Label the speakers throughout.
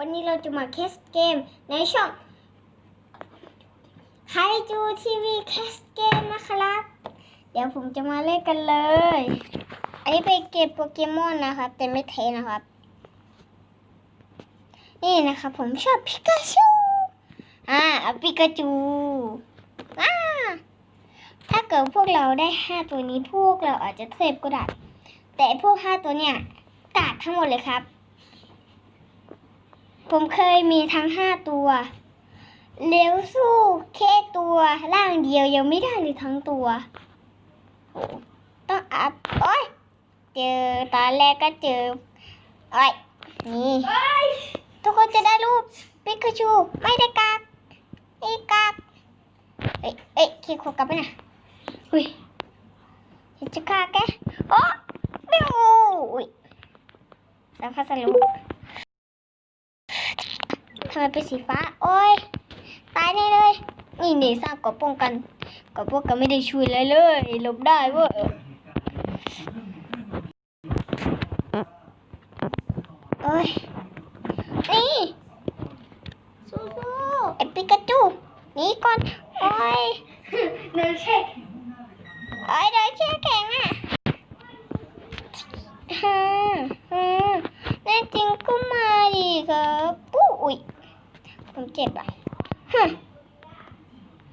Speaker 1: วันนี้เราจะมาแคสเกมในช่องไคจูทีวีแคสเกมนะครับ เดี๋ยวผมจะมาเล่นกันเลย อันนี้เป็นเกมโปเกมอนนะครับ แต่ไม่เทนะครับ นี่นะครับผมชอบพิกาชูอ่าเอาปิกาจูอ่าถ้าเกิดพวกเราได้ห้าตัวนี้พวกเราอาจจะเทพก็ได้ แต่พวกห้าตัวเนี่ยกากทั้งหมดเลยครับ ผมเคยมีทั้งห้าตัวเลี้ยวสู้แค่ตัวร่างเดียวยังไม่ได้เลยทั้งตัวโหต้องอัพโอ้ยเจอตอนแรกก็เจอโอ้ยนี่ทุกคนจะได้รูปปิกาชูไม่ได้กากไม่กากเอ้ยเอ้ยคีโคกลับไปนะอุ้ยจะกาแกโอ้ไม่โอ้ยแล้วพัสดุำไมเป็นสีฟ้า โอ้ย ตายแน่เลย นี่นี่ทราบกับป้องกันกับพวกกันไม่ได้ช่วยเลยเลยหลบได้เว้ยโอ้ย นี่สู้ๆไอปิกาจูหนี่ก่อน โอ้ย
Speaker 2: เดินเช็ค
Speaker 1: โอ้ยเดินเชี่ยแข็งอะฮ่าฮ่าแน่จริงก็มาดีครับปุ้ย ผมเจ็บอะฮะ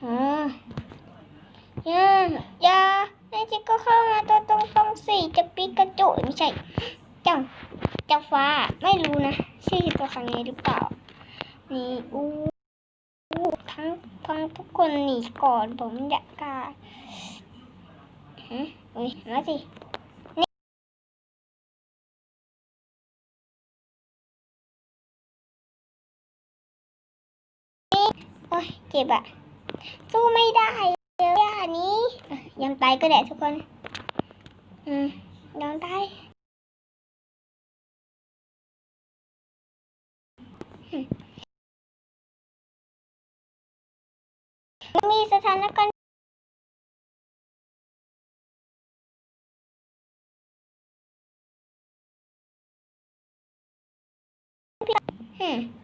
Speaker 1: อ่าอย่าย่าแน่จริก็เข้ามาตัวตรงตรงๆสิจะปิกาจูไม่ใช่เจ้าเจ้าฟ้าไม่รู้นะชื่อตัวครั้งนี้หรือเปล่า นี่อู้ทั้งทั้งทุกคนหนีก่อนผมอยากกล้าฮะอุ้ยมาสิ อ้ยเจ็บอะสู้ไม่ได้เลยอะนี้ยอมตายก็ได้ทุกคน อืมยอมตายมีสถานการณ์อืม